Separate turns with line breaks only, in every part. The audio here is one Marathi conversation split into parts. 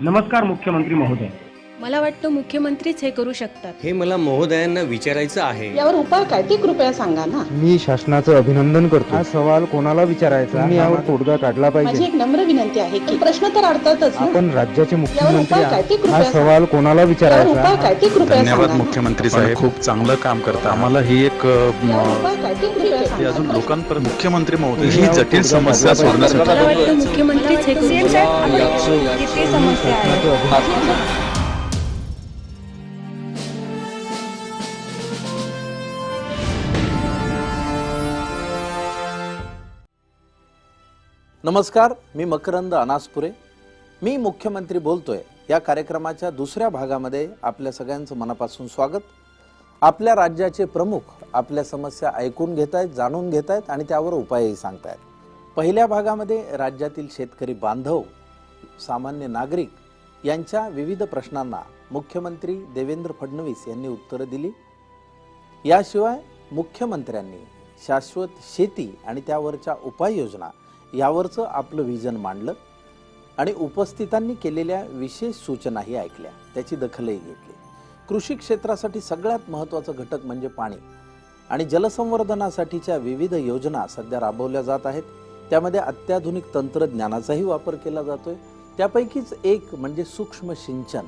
नमस्कार मुख्यमंत्री महोदय.
मला वाटतं मुख्यमंत्रीच हे करू शकतात.
हे मला महोदयांना विचारायचं आहे.
यावर उपाय काय? ते कृपया सांगा ना.
मी शासनाचं अभिनंदन करतो. हा सवाल कोणाला विचारायचा? मी यावर तोडगा काढला
माझी
पाहिजे
एक नम्र विनंती आहे की प्रश्न तर अडतातच ना.
आपण राज्याचे मुख्यमंत्री
उपाय काय? ते
आहात.
कृपया
हा. सवाल कोणाला
यावर
विचारायचा
उपाय काय? ते कृपया
धन्यवाद
सांगा ना.
मुख्यमंत्री साहेब.
खूप चांगलं काम करता. आम्हाला ही एक अ, म,
यावर उपाय काय? ते कृपया
ते
सांगा.
अजून
ना.
लोकांपर्यंत मुख्यमंत्री महोदय ही जटिल समस्या. सोडण्यासाठी
मला वाटतं मुख्यमंत्रीच हे करू शकतात.
नमस्कार मी मकरंद अनासपुरे. मी मुख्यमंत्री बोलतोय. या कार्यक्रमाच्या दुसऱ्या भागामध्ये आपल्या सगळ्यांचं मनापासून स्वागत. आपल्या राज्याचे प्रमुख आपल्या समस्या ऐकून घेत आहेत जाणून घेत आहेत आणि त्यावर उपायही सांगतायत. पहिल्या भागामध्ये राज्यातील शेतकरी बांधव सामान्य नागरिक यांच्या विविध प्रश्नांना मुख्यमंत्री देवेंद्र फडणवीस यांनी उत्तरं दिली. याशिवाय मुख्यमंत्र्यांनी शाश्वत शेती आणि त्यावरच्या उपाययोजना यावरचं आपलं विजन मांडलं आणि उपस्थितांनी केलेल्या विशेष सूचनाही ऐकल्या. त्याची दखलही घेतली. कृषी क्षेत्रासाठी सगळ्यात महत्त्वाचं घटक म्हणजे पाणी आणि जलसंवर्धनासाठीच्या विविध योजना सध्या राबवल्या जात आहेत. त्यामध्ये अत्याधुनिक तंत्रज्ञानाचाही वापर केला जातोय. त्यापैकीच एक म्हणजे सूक्ष्म सिंचन.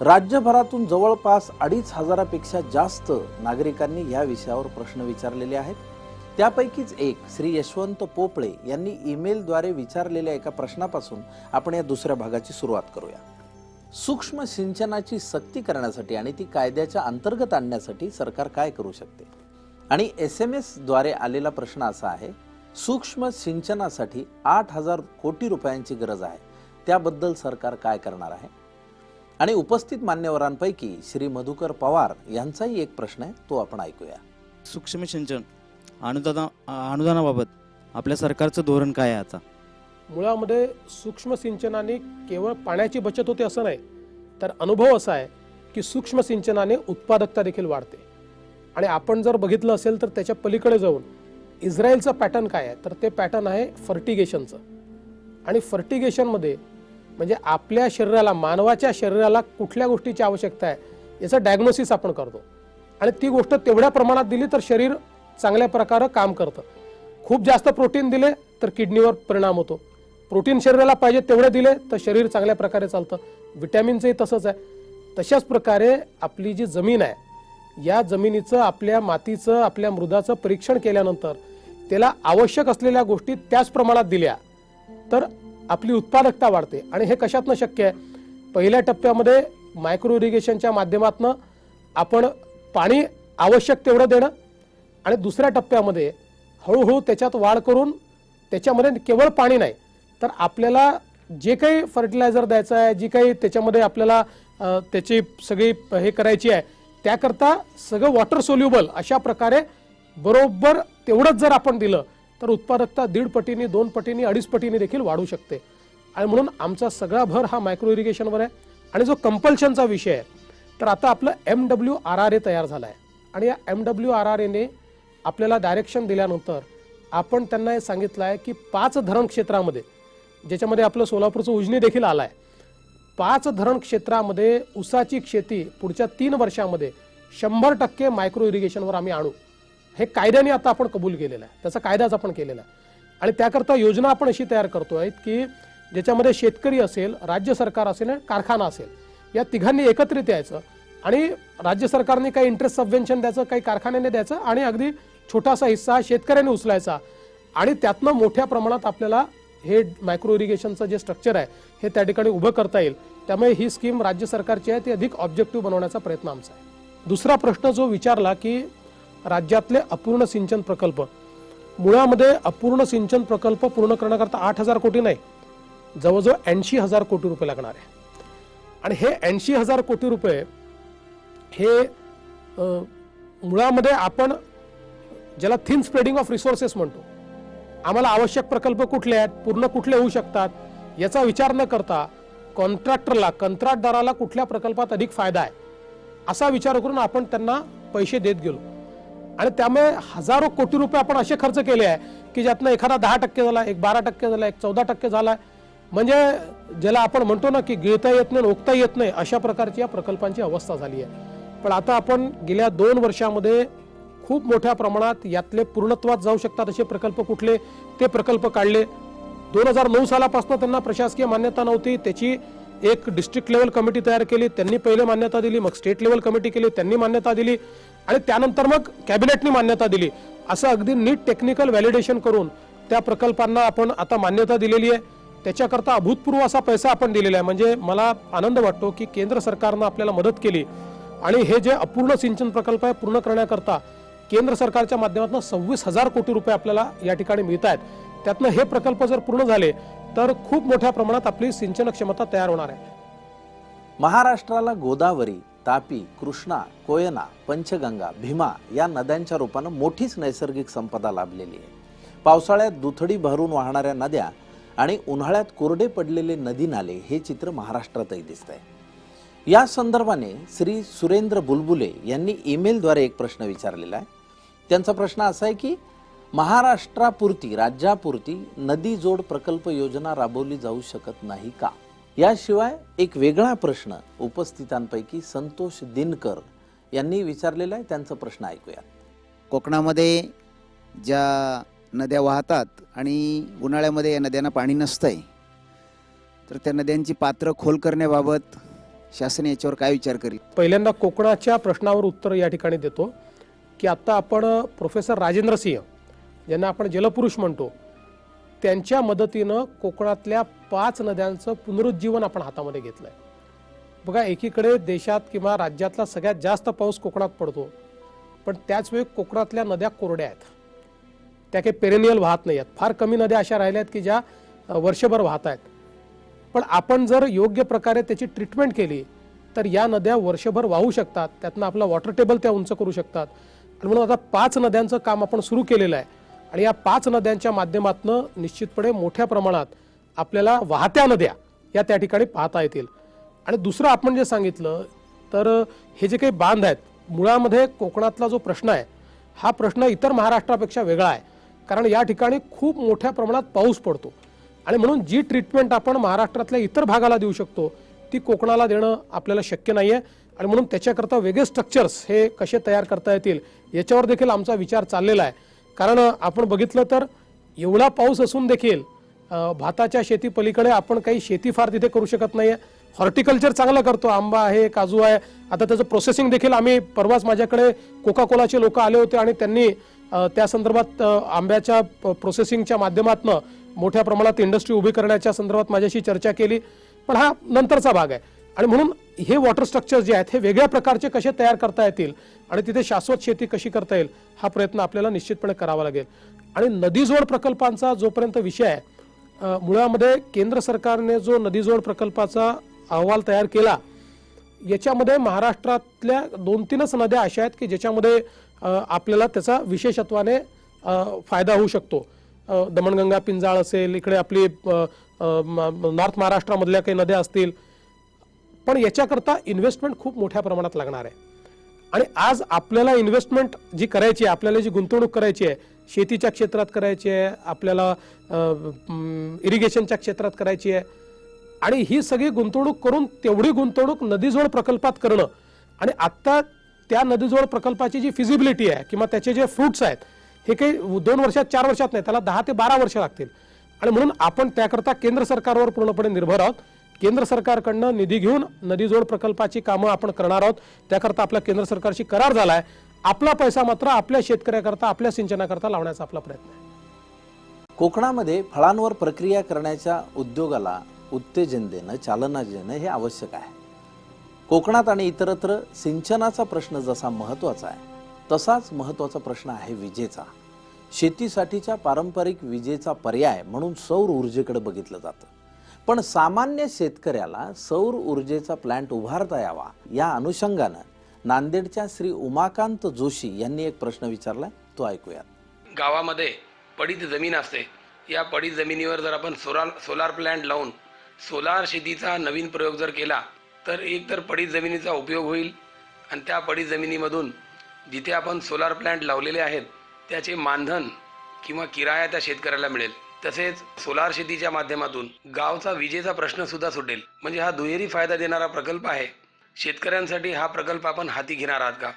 राज्यभरातून जवळपास अडीच हजारापेक्षा जास्त नागरिकांनी या विषयावर प्रश्न विचारलेले आहेत. त्यापैकीच एक श्री यशवंत पोपळे यांनी ईमेलद्वारे विचारलेल्या एका प्रश्नापासून आपण या दुसऱ्या भागाची सुरुवात करूया. सूक्ष्म सिंचनाची सक्ती करण्यासाठी आणि ती कायद्याच्या अंतर्गत आणण्यासाठी सरकार काय करू शकते? आणि एस एम एसद्वारे आलेला प्रश्न असा आहे सूक्ष्म सिंचनासाठी आठ हजार कोटी रुपयांची गरज आहे. त्याबद्दल सरकार काय करणार आहे? आणि उपस्थित मान्यवरांपैकी श्री मधुकर पवार यांचाही एक प्रश्न आहे तो आपण ऐकूया.
सूक्ष्म सिंचन अनुदाना अनुदानाबाबत आपल्या सरकारचं धोरण काय आहे आता?
मुळामध्ये सूक्ष्म सिंचनाने केवळ पाण्याची बचत होते असं नाही तर अनुभव असा आहे की सूक्ष्म सिंचनाने उत्पादकता देखील वाढते. आणि आपण जर बघितलं असेल तर त्याच्या पलीकडे जाऊन इस्रायलचं पॅटर्न काय आहे तर ते पॅटर्न आहे फर्टिगेशनचं. आणि फर्टिगेशनमध्ये म्हणजे आपल्या शरीराला मानवाच्या शरीराला कुठल्या गोष्टीची आवश्यकता आहे याचं डायग्नोसिस आपण करतो. आणि ती गोष्ट तेवढ्या प्रमाणात दिली तर शरीर चांगल्या प्रकारे काम करतं. खूप जास्त प्रोटीन दिले तर किडनीवर परिणाम होतो. प्रोटीन शरीराला पाहिजे तेवढे दिले तर शरीर चांगल्या प्रकारे चालतं. विटॅमिनचंही तसंच आहे. तशाच प्रकारे आपली जी जमीन आहे या जमिनीचं आपल्या मातीचं आपल्या मृदाचं परीक्षण केल्यानंतर त्याला आवश्यक असलेल्या गोष्टी त्याच प्रमाणात दिल्या तर आपली उत्पादकता वाढते. आणि हे कशातनं शक्य आहे? पहिल्या टप्प्यामध्ये मायक्रो इरिगेशनच्या माध्यमातनं आपण पाणी आवश्यक तेवढं देणं आणि दुसऱ्या टप्प्यामध्ये हळूहळू त्याच्यात वाढ करून त्याच्यामध्ये केवळ पाणी नाही तर आपल्याला जे काही फर्टिलायझर द्यायचं आहे जी काही त्याच्यामध्ये आपल्याला त्याची सगळी हे करायची आहे त्याकरता सगळं वॉटर सोल्युबल अशा प्रकारे बरोबर तेवढंच जर आपण दिलं तर उत्पादकता दीड पटीने दोन पटीने अडीच पटीने देखील वाढू शकते. आणि म्हणून आमचा सगळा भर हा मायक्रो इरिगेशनवर आहे. आणि जो कंपल्शनचा विषय आहे तर आता आपलं M W R R A तयार झाला आहे आणि या एम डब्ल्यू आर आर एने आपल्याला डायरेक्शन दिल्यानंतर आपण त्यांना हे सांगितलं आहे की पाच धरण क्षेत्रामध्ये ज्याच्यामध्ये आपलं सोलापूरचं उजनी देखील आलं आहे पाच धरण क्षेत्रामध्ये ऊसाची शेती पुढच्या तीन वर्षामध्ये शंभर टक्के मायक्रो इरिगेशनवर आम्ही आणू. हे कायद्याने आता आपण कबूल केलेलं आहे. त्याचा कायदाच आपण केलेला आहे. आणि त्याकरता योजना आपण अशी तयार करतो आहेत की ज्याच्यामध्ये शेतकरी असेल राज्य सरकार असेल आणि कारखाना असेल या तिघांनी एकत्रित यायचं आणि राज्य सरकारने काही इंटरेस्ट सबवेन्शन द्यायचं काही कारखान्याने द्यायचं आणि अगदी छोटासा हिस्सा शेतकऱ्याने उचलायचा. आणि त्यातनं मोठ्या प्रमाणात आपल्याला हे मायक्रो इरिगेशनचं जे स्ट्रक्चर आहे हे त्या ठिकाणी उभं करता येईल. त्यामुळे ही स्कीम राज्य सरकारची आहे ती अधिक ऑब्जेक्टिव्ह बनवण्याचा प्रयत्न आमचा आहे. दुसरा प्रश्न जो विचारला की राज्यातले अपूर्ण सिंचन प्रकल्प मुळामध्ये अपूर्ण सिंचन प्रकल्प पूर्ण करण्याकरता आठ हजार कोटी नाही जवळजवळ ऐंशी हजार कोटी रुपये लागणार आहे. आणि हे ऐंशी हजार कोटी रुपये हे मुळामध्ये आपण ज्याला थिन स्प्रेडिंग ऑफ रिसोर्सेस म्हणतो. आम्हाला आवश्यक प्रकल्प कुठले आहेत पूर्ण कुठले होऊ शकतात याचा विचार न करता कॉन्ट्रॅक्टरला कंत्राटदाराला कुठल्या प्रकल्पात अधिक फायदा आहे असा विचार करून आपण त्यांना पैसे देत गेलो. आणि त्यामुळे हजारो कोटी रुपये आपण असे खर्च केले आहे की ज्यातनं एखादा दहा टक्के झाला एक बारा टक्के झाला एक चौदा टक्के झाला. म्हणजे ज्याला आपण म्हणतो ना की गिळता येत नाही ओकता येत नाही अशा प्रकारची या प्रकल्पांची अवस्था झाली आहे. पण आता आपण गेल्या दोन वर्षामध्ये खूप मोठ्या प्रमाणात यातले पूर्णत्वात जाऊ शकतात असे प्रकल्प कुठले? ते प्रकल्प काढले. दोन हजार नऊ सालापासून त्यांना प्रशासकीय मान्यता नव्हती. त्याची एक डिस्ट्रिक्ट लेवल कमिटी तयार केली. त्यांनी पहिले मान्यता दिली मग स्टेट लेवल कमिटी केली त्यांनी मान्यता दिली आणि त्यानंतर मग कॅबिनेटनी मान्यता दिली. असं अगदी नीट टेक्निकल व्हॅलिडेशन करून त्या प्रकल्पांना आपण आता मान्यता दिलेली आहे. त्याच्याकरता अभूतपूर्व असा पैसा आपण दिलेला आहे. म्हणजे मला आनंद वाटतो की केंद्र सरकारनं आपल्याला मदत केली. आणि हे जे अपूर्ण सिंचन प्रकल्प आहे पूर्ण करण्याकरता केंद्र सरकारच्या माध्यमातून सव्वीस हजार कोटी रुपये आपल्याला या ठिकाणी मिळत आहेत त्यातनं हे प्रकल्प जर पूर्ण झाले तर खूप मोठ्या प्रमाणात आपली सिंचन क्षमता तयार होणार आहे.
महाराष्ट्राला गोदावरी तापी कृष्णा कोयना पंचगंगा भीमा या नद्यांच्या रूपानं मोठीच नैसर्गिक संपदा लाभलेली आहे. पावसाळ्यात दुथडी भरून वाहणाऱ्या नद्या आणि उन्हाळ्यात कोरडे पडलेले नदी नाले हे चित्र महाराष्ट्रातही दिसतंय. या संदर्भाने श्री सुरेंद्र बुलबुले यांनी ईमेलद्वारे एक प्रश्न विचारलेला आहे. त्यांचा प्रश्न असा आहे की महाराष्ट्रापुरती राज्यापुरती नदी जोड प्रकल्प योजना राबवली जाऊ शकत नाही का? याशिवाय एक वेगळा प्रश्न उपस्थितांपैकी संतोष दिनकर यांनी विचारलेला आहे. त्यांचा प्रश्न ऐकूया
कोकणामध्ये ज्या नद्या वाहतात आणि उन्हाळ्यामध्ये या नद्यांना पाणी नसतंय तर त्या नद्यांची पात्र खोल करण्याबाबत शासन याच्यावर काय विचार करेल
पहिल्यांदा कोकणाच्या प्रश्नावर उत्तर या ठिकाणी देतो की आत्ता आपण प्रोफेसर राजेंद्र सिंह ज्यांना आपण जलपुरुष म्हणतो त्यांच्या मदतीनं कोकणातल्या पाच नद्यांचं पुनरुज्जीवन आपण हातामध्ये घेतलं आहे बघा एकीकडे देशात किंवा राज्यातला सगळ्यात जास्त पाऊस कोकणात पडतो पण त्याचवेळी कोकणातल्या नद्या कोरड्या आहेत. त्या काही पेरेनियल वाहत नाही आहेत फार कमी नद्या अशा राहिल्या आहेत की ज्या वर्षभर वाहत आहेत. पण आपण जर योग्य प्रकारे त्याची ट्रीटमेंट केली तर या नद्या वर्षभर वाहू शकतात. त्यातनं आपलं वॉटर टेबल त्या उंच करू शकतात. आणि म्हणून आता पाच नद्यांचं काम आपण सुरू केलेलं आहे. आणि या पाच नद्यांच्या माध्यमातून निश्चितपणे मोठ्या प्रमाणात आपल्याला वाहत्या नद्या या त्या ठिकाणी पाहता येतील. आणि दुसरं आपण जे सांगितलं तर हे जे काही बांध आहेत मुळामध्ये कोकणातला जो प्रश्न आहे हा प्रश्न इतर महाराष्ट्रापेक्षा वेगळा आहे. कारण या ठिकाणी खूप मोठ्या प्रमाणात पाऊस पडतो. आणि म्हणून जी ट्रीटमेंट आपण महाराष्ट्रातल्या इतर भागाला देऊ शकतो ती कोकणाला देणं आपल्याला शक्य नाही आहे आणि म्हणून त्याच्याकरता वेगळे स्ट्रक्चर्स हे कसे तयार करता येतील याच्यावर देखील आमचा विचार चाललेला आहे. कारण आपण बघितलं तर एवढा पाऊस असून देखील भाताच्या शेती पलीकडे आपण काही शेती फार तिथे करू शकत नाही आहे हॉर्टिकल्चर चांगलं करतो आंबा आहे काजू आहे. आता त्याचं प्रोसेसिंग देखील आम्ही परवाच माझ्याकडे कोका कोलाचे लोक आले होते आणि त्यांनी त्या संदर्भात आंब्याच्या प्रोसेसिंगच्या माध्यमातून मोठ्या प्रमाणात इंडस्ट्री उभी करण्याच्या संदर्भात माझ्याशी चर्चा केली. पण हा नंतरचा भाग आहे. आणि म्हणून हे वॉटर स्ट्रक्चर जे आहेत हे वेगळ्या प्रकारचे कसे तयार करता येतील आणि तिथे शाश्वत शेती कशी करता येईल हा प्रयत्न आपल्याला निश्चितपणे करावा लागेल. आणि नदीजोड प्रकल्पांचा जोपर्यंत विषय आहे मुळामध्ये केंद्र सरकारने जो नदीजोड प्रकल्पाचा अहवाल तयार केला याच्यामध्ये महाराष्ट्रातल्या दोन तीनच नद्या अशा आहेत की ज्याच्यामध्ये आपल्याला त्याचा विशेषत्वाने फायदा होऊ शकतो. दमणगंगा पिंजाळ असेल इकडे आपली नॉर्थ महाराष्ट्रामधल्या काही नद्या असतील. पण याच्याकरता इन्व्हेस्टमेंट खूप मोठ्या प्रमाणात लागणार आहे. आणि आज आपल्याला इन्व्हेस्टमेंट जी करायची आहे आपल्याला जी गुंतवणूक करायची आहे शेतीच्या क्षेत्रात करायची आहे आपल्याला इरिगेशनच्या क्षेत्रात करायची आहे. आणि ही सगळी गुंतवणूक करून तेवढी गुंतवणूक नदीजोड प्रकल्पात करणं. आणि आत्ता त्या नदीजोड प्रकल्पाची जी फिजिबिलिटी आहे किंवा त्याचे जे फ्रुट्स आहेत हे काही दोन वर्षात चार वर्षात नाही त्याला दहा ते बारा वर्ष लागतील. आणि म्हणून आपण त्याकरता केंद्र सरकारवर पूर्णपणे निर्भर आहोत. केंद्र सरकारकडनं निधी घेऊन नदीजोड प्रकल्पाची कामं आपण करणार आहोत. त्याकरता आपला केंद्र सरकारशी करार झाला आहे आपला पैसा मात्र आपल्या शेतकऱ्याकरता आपल्या सिंचनाकरता लावण्याचा आपला प्रयत्न आहे.
कोकणामध्ये फळांवर प्रक्रिया करण्याच्या उद्योगाला उत्तेजन देणं चालना देणं हे आवश्यक आहे. कोकणात आणि इतरत्र सिंचनाचा प्रश्न जसा महत्त्वाचा आहे तसाच महत्त्वाचा प्रश्न आहे विजेचा. शेतीसाठीच्या पारंपरिक विजेचा पर्याय म्हणून सौर ऊर्जेकडे बघितलं जातं. पण सामान्य शेतकऱ्याला सौर ऊर्जेचा प्लॅन्ट उभारता यावा या अनुषंगानं नांदेडच्या श्री उमाकांत जोशी यांनी एक प्रश्न विचारला तो ऐकूयात.
गावामध्ये पडीत जमीन असते. या पडीत जमिनीवर जर आपण सोलार सोलार प्लॅन्ट लावून सोलार शेतीचा नवीन प्रयोग जर केला तर एक तर पडीत जमिनीचा उपयोग होईल आणि त्या पडीत जमिनीमधून जिथे आपण सोलार प्लॅन्ट लावलेले आहेत त्याचे मानधन किंवा किराया त्या शेतकऱ्याला मिळेल. तसेच सोलार शेतीच्या माध्यमातून गावचा विजेचा प्रश्न सुद्धा सुटेल. म्हणजे हा दुहेरी फायदा देणारा प्रकल्प आहे. शेतकऱ्यांसाठी हा प्रकल्प आपण हाती घेणार आहात का?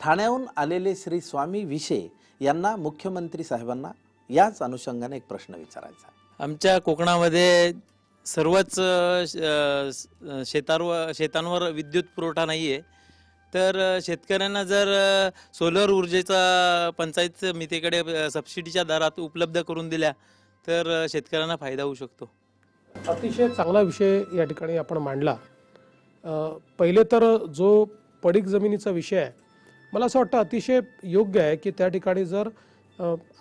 ठाण्याहून आलेले श्री स्वामी विशे यांना मुख्यमंत्री साहेबांना याच अनुषंगाने एक प्रश्न विचारायचा आहे.
आमच्या कोकणामध्ये सर्वच अ, श- अ, शेतावर शेतांवर विद्युत पुरवठा नाही आहे तर शेतकऱ्यांना जर सोलर ऊर्जेचा पंचायत समितीकडे सबसिडीच्या दरात उपलब्ध करून दिल्या तर शेतकऱ्यांना फायदा होऊ शकतो.
अतिशय चांगला विषय या ठिकाणी आपण मांडला. पहिले तर जो पडीक जमिनीचा विषय आहे मला असं वाटतं अतिशय योग्य आहे की त्या ठिकाणी जर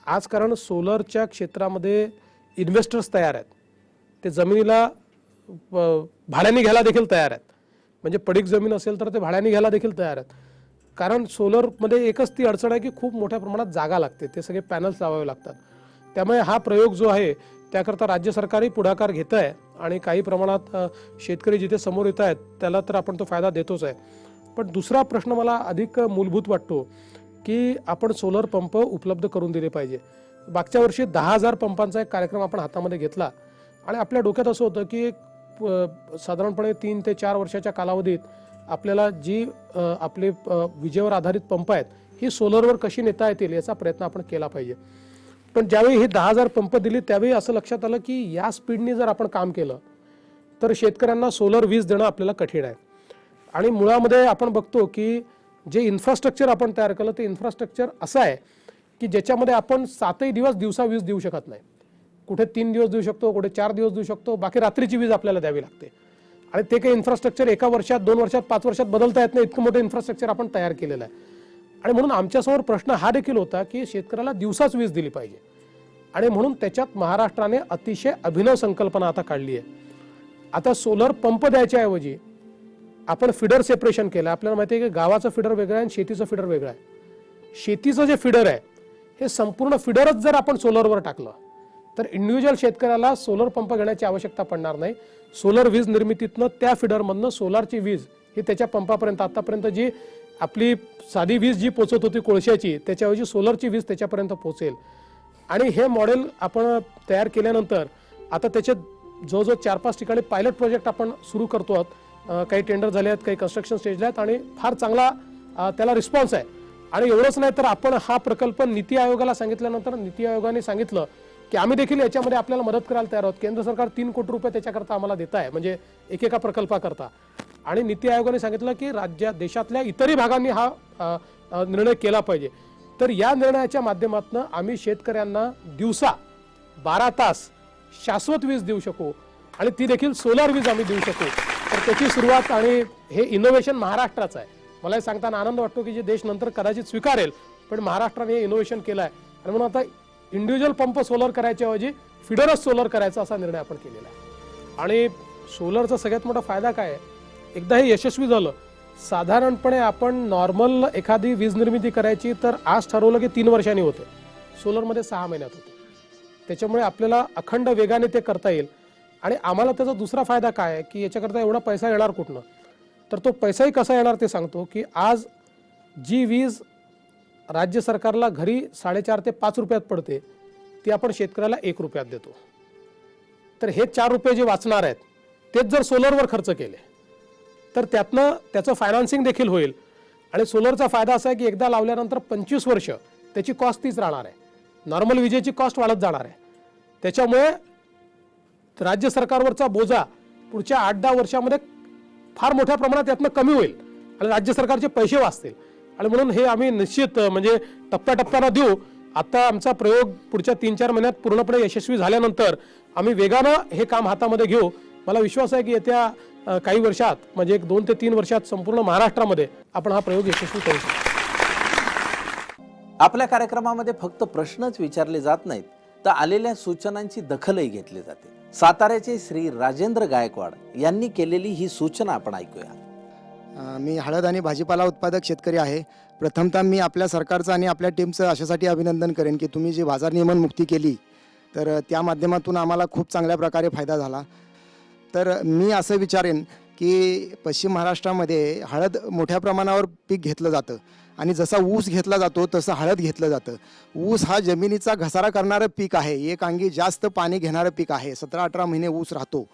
आज कारण सोलरच्या क्षेत्रामध्ये इन्व्हेस्टर्स तयार आहेत. ते जमिनीला भाड्याने घ्यायला देखील तयार आहेत. म्हणजे पडीक जमीन असेल तर ते भाड्याने घ्यायला देखील तयार आहेत. कारण सोलरमध्ये एकच ती अडचण आहे की खूप मोठ्या प्रमाणात जागा लागते. ते सगळे पॅनल्स लावावे लागतात. त्यामुळे हा प्रयोग जो आहे त्याकरता राज्य सरकारही पुढाकार घेत आहे आणि काही प्रमाणात शेतकरी जिथे समोर येत आहेत त्याला तर आपण तो फायदा देतोच आहे. पण दुसरा प्रश्न मला अधिक मूलभूत वाटतो की आपण सोलर पंप उपलब्ध करून दिले पाहिजे. मागच्या वर्षी दहा हजार पंपांचा एक कार्यक्रम आपण हातामध्ये घेतला आणि आपल्या डोक्यात असं होतं की साधारणपणे तीन ते चार वर्षाच्या कालावधीत आपल्याला जी आपले विजेवर आधारित पंप आहेत ही सोलरवर कशी नेता येतील याचा प्रयत्न आपण केला पाहिजे. पण ज्यावेळी ही दहा हजार पंप दिली त्यावेळी असं लक्षात आलं की या स्पीडने जर आपण काम केलं तर शेतकऱ्यांना सोलर वीज देणं आपल्याला कठीण आहे. आणि मुळामध्ये आपण बघतो की जे इन्फ्रास्ट्रक्चर आपण तयार केलं ते इन्फ्रास्ट्रक्चर असं आहे की ज्याच्यामध्ये आपण सातही दिवस दिवसा वीज देऊ शकत नाही. कुठे तीन दिवस देऊ शकतो कुठे चार दिवस देऊ शकतो बाकी रात्रीची वीज आपल्याला द्यावी लागते. आणि ते काही इन्फ्रास्ट्रक्चर एका वर्षात दोन वर्षात पाच वर्षात बदलता येत नाही इतकं मोठं इन्फ्रास्ट्रक्चर आपण तयार केलेलं आहे. आणि म्हणून आमच्यासमोर प्रश्न हा देखील होता की शेतकऱ्याला दिवसाच वीज दिली पाहिजे. आणि म्हणून त्याच्यात महाराष्ट्राने अतिशय अभिनव संकल्पना आता काढली आहे. आता सोलर पंप द्यायच्याऐवजी आपण फिडर सेपरेशन केलं. आपल्याला माहिती आहे की गावाचं फिडर वेगळं आहे आणि शेतीचं फिडर वेगळं आहे. शेतीचं जे फिडर आहे हे संपूर्ण फिडरच जर आपण सोलरवर टाकलं तर इंडिव्हिज्युअल शेतकऱ्याला सोलर पंप घेण्याची आवश्यकता पडणार नाही. सोलर वीज निर्मितीतनं त्या फिडरमधनं सोलारची वीज ही त्याच्या पंपापर्यंत आतापर्यंत जी आपली साधी वीज जी पोचत होती कोळशाची त्याच्याऐवजी सोलरची वीज त्याच्यापर्यंत पोचेल. आणि हे मॉडेल आपण तयार केल्यानंतर आता त्याचे जवळजवळ चार पाच ठिकाणी पायलट प्रोजेक्ट आपण सुरू करतो आहोत. काही टेंडर झाले आहेत काही कन्स्ट्रक्शन स्टेजला आहेत आणि फार चांगला त्याला रिस्पॉन्स आहे. आणि एवढंच नाही तर आपण हा प्रकल्प नीती आयोगाला सांगितल्यानंतर नीती आयोगाने सांगितलं की आम्ही देखील याच्यामध्ये आपल्याला मदत करायला तयार आहोत. केंद्र सरकार तीन कोटी रुपये त्याच्याकरता आम्हाला देत आहे. म्हणजे एकेका प्रकल्पाकरता. आणि नीती आयोगाने सांगितलं की राज्या देशातल्या इतरही भागांनी हा निर्णय केला पाहिजे. तर या निर्णयाच्या माध्यमातून आम्ही शेतकऱ्यांना दिवसा बारा तास शाश्वत वीज देऊ शकू आणि ती देखील सोलार वीज आम्ही देऊ शकू. तर त्याची सुरुवात आणि हे इनोव्हेशन महाराष्ट्राचं आहे. मला हे सांगताना आनंद वाटतो की जे देश नंतर कदाचित स्वीकारेल पण महाराष्ट्राने हे इनोव्हेशन केलं आहे आणि म्हणून आता इंडिव्हिज्युअल पंप सोलर करायच्याऐवजी फिडरच सोलर करायचा असा निर्णय आपण केलेला आहे. आणि सोलरचा सगळ्यात मोठा फायदा काय आहे? एकदा हे यशस्वी झालं साधारणपणे आपण नॉर्मल एखादी वीज निर्मिती करायची तर आज ठरवलं की तीन वर्षांनी होते. सोलरमध्ये सहा महिन्यात होते. त्याच्यामुळे आपल्याला अखंड वेगाने ते करता येईल. आणि आम्हाला त्याचा दुसरा फायदा काय आहे? की याच्याकरता एवढा पैसा येणार कुठनं? तर तो पैसाही कसा येणार ते सांगतो की आज जी वीज राज्य सरकारला घरी साडेचार ते पाच रुपयात पडते ती आपण शेतकऱ्याला एक रुपयात देतो. तर हे चार रुपये जे वाचणार आहेत तेच जर सोलरवर खर्च केले तर त्यातनं त्याचं फायनान्सिंग देखील होईल. आणि सोलरचा फायदा असा आहे की एकदा लावल्यानंतर पंचवीस वर्ष त्याची कॉस्ट तीच राहणार आहे. नॉर्मल विजेची कॉस्ट वाढत जाणार आहे. त्याच्यामुळे राज्य सरकारवरचा बोजा पुढच्या आठ दहा वर्षामध्ये फार मोठ्या प्रमाणात यातनं कमी होईल आणि राज्य सरकारचे पैसे वाचतील. आणि म्हणून हे आम्ही निश्चित म्हणजे टप्प्याटप्प्यानं देऊ. आता आमचा प्रयोग पुढच्या तीन चार महिन्यात पूर्णपणे यशस्वी झाल्यानंतर आम्ही वेगानं हे काम हातामध्ये घेऊ. मला विश्वास आहे की येत्या काही वर्षात म्हणजे एक दोन ते तीन वर्षात संपूर्ण महाराष्ट्रामध्ये आपण हा प्रयोग यशस्वी करू शकतो
आपल्या कार्यक्रमामध्ये फक्त प्रश्नच विचारले जात नाहीत तर आलेल्या सूचनांची दखलही घेतली जाते. साताऱ्याचे श्री राजेंद्र गायकवाड यांनी केलेली ही सूचना आपण ऐकूया.
मी हळद आणि भाजीपाला उत्पादक शेतकरी आहे. प्रथमतः मी आपल्या सरकारचं आणि आपल्या टीमचं अशासाठी अभिनंदन करेन की तुम्ही जी बाजार नियमन मुक्ती केली तर त्या माध्यमातून आम्हाला खूप चांगल्या प्रकारे फायदा झाला. तर मी असं विचारेन की पश्चिम महाराष्ट्रामध्ये हळद मोठ्या प्रमाणावर पीक घेतलं जातं आणि जसा ऊस घेतला जातो तसं हळद घेतलं जातं. ऊस हा जमिनीचा घसारा करणारं पीक आहे एक अंगी जास्त पाणी घेणारं पीक आहे. सतरा अठरा महिने ऊस राहतो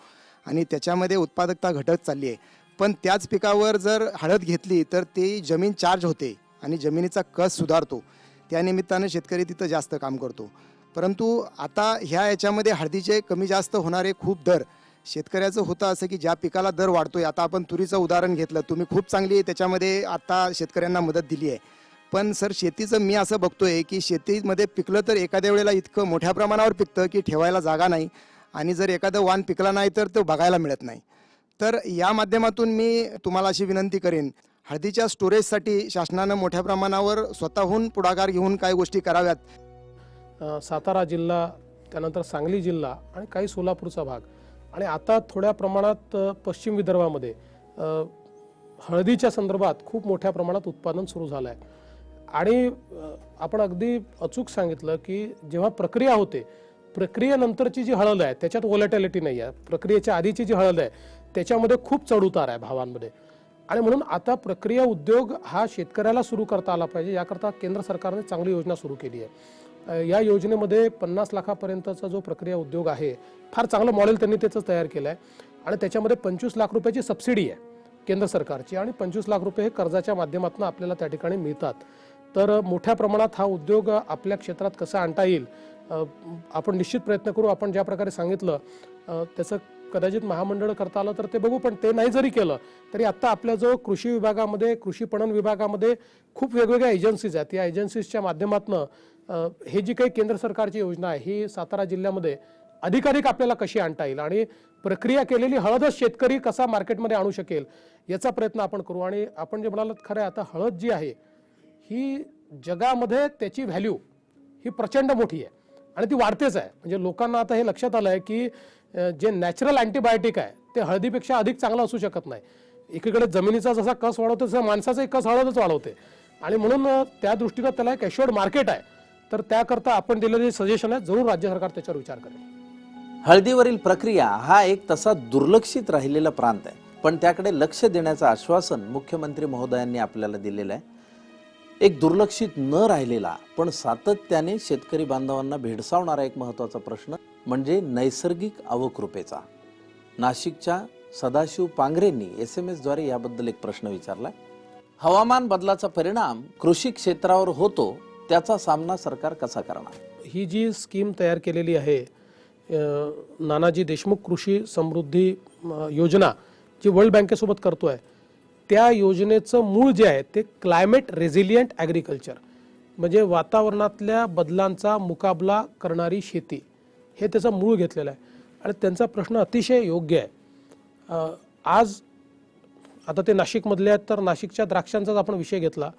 आणि त्याच्यामध्ये उत्पादकता घटत चालली आहे. पण त्याच पिकावर जर हळद घेतली तर ती जमीन चार्ज होते आणि जमिनीचा कस सुधारतो. त्यानिमित्तानं शेतकरी तिथं जास्त काम करतो. परंतु आता ह्या याच्यामध्ये हळदीचे कमी जास्त होणारे खूप दर. शेतकऱ्याचं होतं असं की ज्या पिकाला दर वाढतोय आता आपण तुरीचं उदाहरण घेतलं तुम्ही खूप चांगली त्याच्यामध्ये आता शेतकऱ्यांना मदत दिली आहे. पण सर शेतीचं मी असं बघतोय की शेतीमध्ये पिकलं तर एखाद्या वेळेला इतकं मोठ्या प्रमाणावर पिकतं की ठेवायला जागा नाही आणि जर एखादं वाण पिकला नाही तर तो बघायला मिळत नाही. तर या माध्यमातून मी तुम्हाला अशी विनंती करेन हळदीच्या स्टोरेजसाठी शासनानं मोठ्या प्रमाणावर स्वतःहून पुढाकार घेऊन काही गोष्टी कराव्यात.
सातारा जिल्हा त्यानंतर सांगली जिल्हा आणि काही सोलापूरचा भाग. आणि आता थोड्या प्रमाणात पश्चिम विदर्भामध्ये हळदीच्या संदर्भात खूप मोठ्या प्रमाणात उत्पादन सुरू झालं आहे आणि आपण अगदी अचूक सांगितलं की जेव्हा प्रक्रिया होते प्रक्रियेनंतरची जी हळद आहे त्याच्यात वॉलेटॅलिटी नाही आहे प्रक्रियेच्या आधीची जी हळद आहे त्याच्यामध्ये खूप चढउतार आहे भावांमध्ये. आणि म्हणून आता प्रक्रिया उद्योग हा शेतकऱ्याला सुरू करता आला पाहिजे. याकरता केंद्र सरकारने चांगली योजना सुरू केली आहे. या योजनेमध्ये पन्नास लाखापर्यंतचा जो प्रक्रिया उद्योग आहे फार चांगलं मॉडेल त्यांनी त्याचं तयार केलं आहे आणि त्याच्यामध्ये पंचवीस लाख रुपयाची सबसिडी आहे केंद्र सरकारची. आणि पंचवीस लाख रुपये हे कर्जाच्या माध्यमातून आपल्याला त्या ठिकाणी मिळतात. तर मोठ्या प्रमाणात हा उद्योग आपल्या क्षेत्रात कसा आणता येईल आपण निश्चित प्रयत्न करू. आपण ज्या प्रकारे सांगितलं त्याचं कदाचित महामंडळ करता आलं तर ते बघू पण ते नाही जरी केलं तरी आत्ता आपल्या जो कृषी विभागामध्ये कृषी पणन विभागामध्ये खूप वेगवेगळ्या एजन्सीज आहेत. या एजन्सीजच्या माध्यमातून हे जी काही केंद्र सरकारची योजना आहे ही सातारा जिल्ह्यामध्ये अधिकाधिक आपल्याला कशी आणता येईल आणि प्रक्रिया केलेली हळदच शेतकरी कसा मार्केटमध्ये आणू शकेल याचा प्रयत्न आपण करू. आणि आपण जे म्हणालात खरं आहे आता हळद जी आहे ही जगामध्ये त्याची व्हॅल्यू ही प्रचंड मोठी आहे आणि ती वाढतेच आहे. म्हणजे लोकांना आता हे लक्षात आलं आहे की जे नॅचरल अँटीबायोटिक आहे ते हळदीपेक्षा अधिक चांगलं असू शकत नाही. एकीकडे जमिनीचा जसा कस वाढवतो तसा माणसाचाही कस हळदच वाढवते. आणि म्हणून त्या दृष्टीनं त्याला एक एश्युअर्ड मार्केट आहे. तर त्याकरता आपण दिलेले सजेशन आहे जरूर राज्य सरकार त्याच्यावर विचार करेल.
हळदीवरील प्रक्रिया हा एक तसा दुर्लक्षित राहिलेला प्रांत आहे. पण त्याकडे लक्ष देण्याचं आश्वासन मुख्यमंत्री महोदयांनी आपल्याला दिलेलं आहे. एक दुर्लक्षित न राहिलेला पण सातत्याने शेतकरी बांधवांना भेडसावणारा एक महत्त्वाचा प्रश्न. म्हणजे नैसर्गिक अवकृपेचा. नाशिकच्या सदाशिव पांगरेंनी एस एम एसद्वारे याबद्दल एक प्रश्न विचारला. हवामान बदलाचा परिणाम कृषी क्षेत्रावर होतो त्याचा सामना सरकार कसा करणार?
ही जी स्कीम तयार केलेली आहे नानाजी देशमुख कृषी समृद्धी योजना जी वर्ल्ड बँकेसोबत करतो आहे त्या योजनेचं मूळ जे आहे ते क्लायमेट रेझिलियंट ॲग्रिकल्चर म्हणजे वातावरणातल्या बदलांचा मुकाबला करणारी शेती. हे त्याचं मूळ घेतलेलं आहे. आणि त्यांचा प्रश्न अतिशय योग्य आहे. आज आता ते नाशिकमधले आहेत तर नाशिकच्या द्राक्षांचाच आपण विषय घेतला.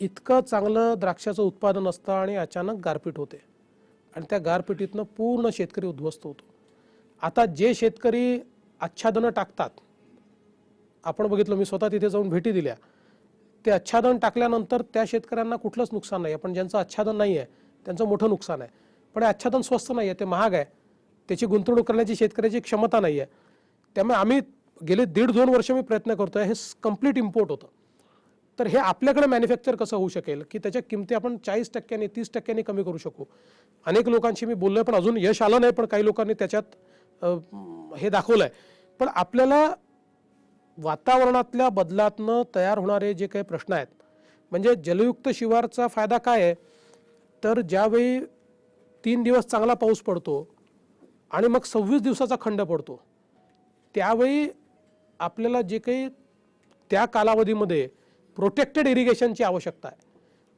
इतकं चांगलं द्राक्षाचं उत्पादन असतं आणि अचानक गारपीट होते. आणि त्या गारपिटीतनं पूर्ण शेतकरी उद्ध्वस्त होतो. आता जे शेतकरी आच्छादनं टाकतात आपण बघितलं मी स्वतः तिथे जाऊन भेटी दिल्या. ते आच्छादन टाकल्यानंतर त्या शेतकऱ्यांना कुठलंच नुकसान नाही. आहे पण ज्यांचं आच्छादन नाही आहे त्यांचं मोठं नुकसान आहे. पण हे आच्छादन स्वस्त नाही आहे ते महाग आहे. त्याची गुंतवणूक करण्याची शेतकऱ्याची क्षमता नाही आहे त्यामुळे आम्ही गेले दीड दोन वर्ष मी प्रयत्न करतोय हे कंप्लीट इम्पोर्ट होतं. तर हे आपल्याकडे मॅन्युफॅक्चर कसं होऊ शकेल की त्याच्या किमती आपण चाळीस टक्क्यांनी तीस टक्क्यांनी कमी करू शकू. अनेक लोकांशी मी बोललो पण अजून यश आलं नाही पण काही लोकांनी त्याच्यात हे दाखवलं आहे पण आपल्याला वातावरणातल्या बदलातनं तयार होणारे जे काही प्रश्न आहेत म्हणजे जलयुक्त शिवारचा फायदा काय आहे? तर ज्यावेळी तीन दिवस चांगला पाऊस पडतो आणि मग सव्वीस दिवसाचा खंड पडतो. त्यावेळी आपल्याला जे काही त्या कालावधीमध्ये प्रोटेक्टेड इरिगेशनची आवश्यकता आहे.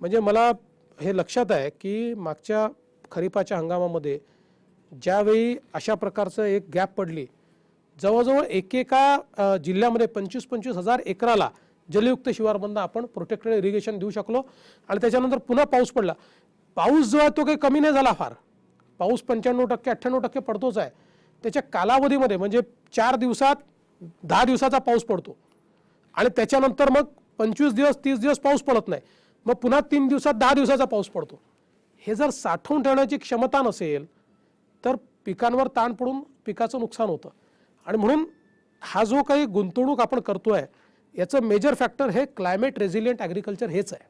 म्हणजे मला हे लक्षात आहे की मागच्या खरीपाच्या हंगामामध्ये ज्यावेळी अशा प्रकारचं एक गॅप पडली जवळजवळ एकेका जिल्ह्यामध्ये पंचवीस पंचवीस हजार एकराला जलयुक्त शिवारबंद आपण प्रोटेक्टेड इरिगेशन देऊ शकलो आणि त्याच्यानंतर पुन्हा पाऊस पडला. पाऊस जो आहे तो काही कमी नाही झाला फार. पाऊस पंच्याण्णव टक्के अठ्ठ्याण्णव टक्के पडतोच आहे. त्याच्या कालावधीमध्ये म्हणजे चार दिवसात दहा दिवसाचा पाऊस पडतो. आणि त्याच्यानंतर मग पंचवीस दिवस तीस दिवस पाऊस पडत नाही. मग पुन्हा तीन दिवसात दहा दिवसाचा पाऊस पडतो. हे जर साठवून ठेवण्याची क्षमता नसेल तर पिकांवर ताण पडून पिकाचं नुकसान होतं. आणि म्हणून हा जो काही गुंतवणूक आपण करतो आहे याचं मेजर फॅक्टर हे क्लायमेट रेझिलियंट ॲग्रिकल्चर हेच आहे.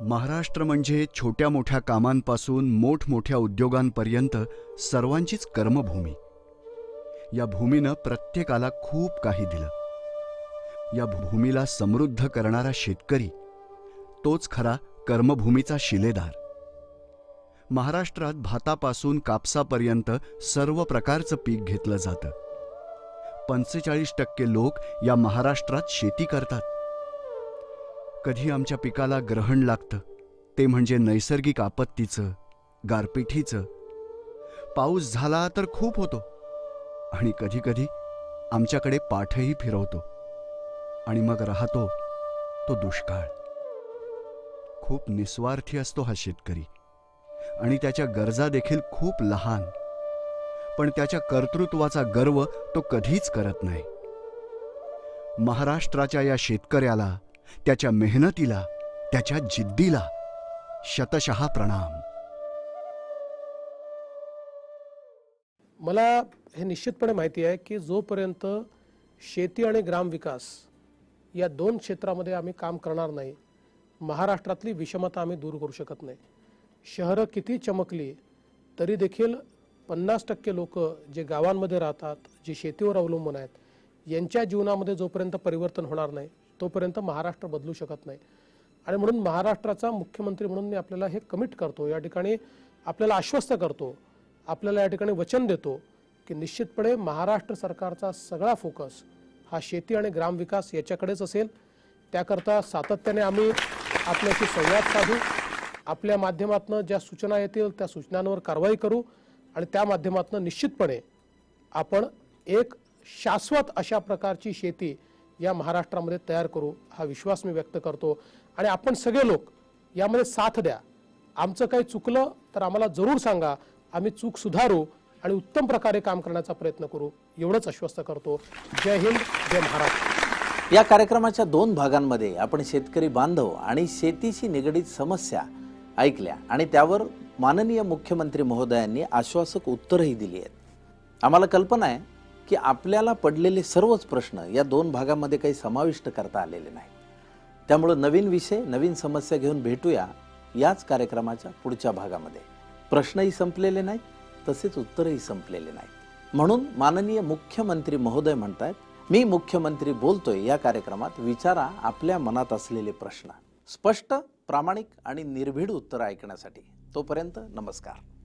महाराष्ट्र म्हणजे छोट्या मोठ्या कामांपासून मोठमोठ्या उद्योगांपर्यंत सर्वांचीच कर्मभूमी. या भूमीनं प्रत्येकाला खूप काही दिलं. या भूमीला समृद्ध करणारा शेतकरी तोच खरा कर्मभूमीचा शिलेदार. महाराष्ट्रात भातापासून कापसापर्यंत सर्व प्रकारचं पीक घेतलं जातं. पंचेचाळीस टक्के लोक या महाराष्ट्रात शेती करतात. कधी आमच्या पिकाला ग्रहण लागतं ते म्हणजे नैसर्गिक आपत्तीचं गारपिठीचं पाऊस झाला तर खूप होतो. आणि कधीकधी आमच्याकडे पाठही फिरवतो. आणि मग राहतो तो दुष्काळ. खूप निस्वार्थी असतो हा शेतकरी. आणि त्याच्या गरजा देखील खूप लहान. पण त्याच्या कर्तृत्वाचा गर्व तो कधीच करत नाही. महाराष्ट्राच्या या शेतकऱ्याला त्याच्या मेहनतीला त्याच्या जिद्दीला शतशः प्रणाम.
मला हे निश्चितपणे माहिती आहे की जोपर्यंत शेती आणि ग्रामविकास या दोन क्षेत्रामध्ये आम्ही काम करणार नाही महाराष्ट्रातली विषमता आम्ही दूर करू शकत नाही. शहरं किती चमकली तरी देखील पन्नास टक्के लोक जे गावांमध्ये राहतात जे शेतीवर अवलंबून आहेत यांच्या जीवनामध्ये जोपर्यंत परिवर्तन होणार नाही तोपर्यंत महाराष्ट्र बदलू शकत नाही. आणि म्हणून महाराष्ट्राचा मुख्यमंत्री म्हणून मी आपल्याला हे कमिट करतो. या ठिकाणी आपल्याला आश्वस्त करतो. आपल्याला या ठिकाणी वचन देतो की निश्चितपणे महाराष्ट्र सरकारचा सगळा फोकस हा शेती आणि ग्रामविकास याच्याकडेच असेल. त्याकरता सातत्याने आम्ही आपल्याशी संवाद साधू. आपल्या माध्यमातून ज्या सूचना येतील त्या सूचनांवर कारवाई करू. आणि त्या माध्यमातून निश्चितपणे आपण एक शाश्वत अशा प्रकारची शेती या महाराष्ट्रामध्ये तयार करू हा विश्वास मी व्यक्त करतो. आणि आपण सगळे लोक यामध्ये साथ द्या. आमचं काही चुकलं तर आम्हाला जरूर सांगा. आम्ही चूक सुधारू आणि उत्तम प्रकारे काम करण्याचा प्रयत्न करू एवढंच आश्वस्त करतो. जय हिंद जय महाराष्ट्र.
या कार्यक्रमाच्या दोन भागांमध्ये आपण शेतकरी बांधव आणि शेतीशी निगडीत समस्या ऐकल्या आणि त्यावर माननीय मुख्यमंत्री महोदयांनी आश्वासक उत्तरही दिली आहेत. आम्हाला कल्पना आहे की आपल्याला पडलेले सर्वच प्रश्न या दोन भागामध्ये काही समाविष्ट करता आलेले नाही. त्यामुळं नवीन विषय नवीन समस्या घेऊन भेटूया याच कार्यक्रमाच्या पुढच्या भागामध्ये. प्रश्नही संपलेले नाहीत तसेच उत्तरही संपलेले नाहीत. म्हणून माननीय मुख्यमंत्री महोदय म्हणतायत मी मुख्यमंत्री बोलतोय या कार्यक्रमात विचारा आपल्या मनात असलेले प्रश्न. स्पष्ट प्रामाणिक आणि निर्भीड उत्तर ऐकण्यासाठी. तोपर्यंत नमस्कार.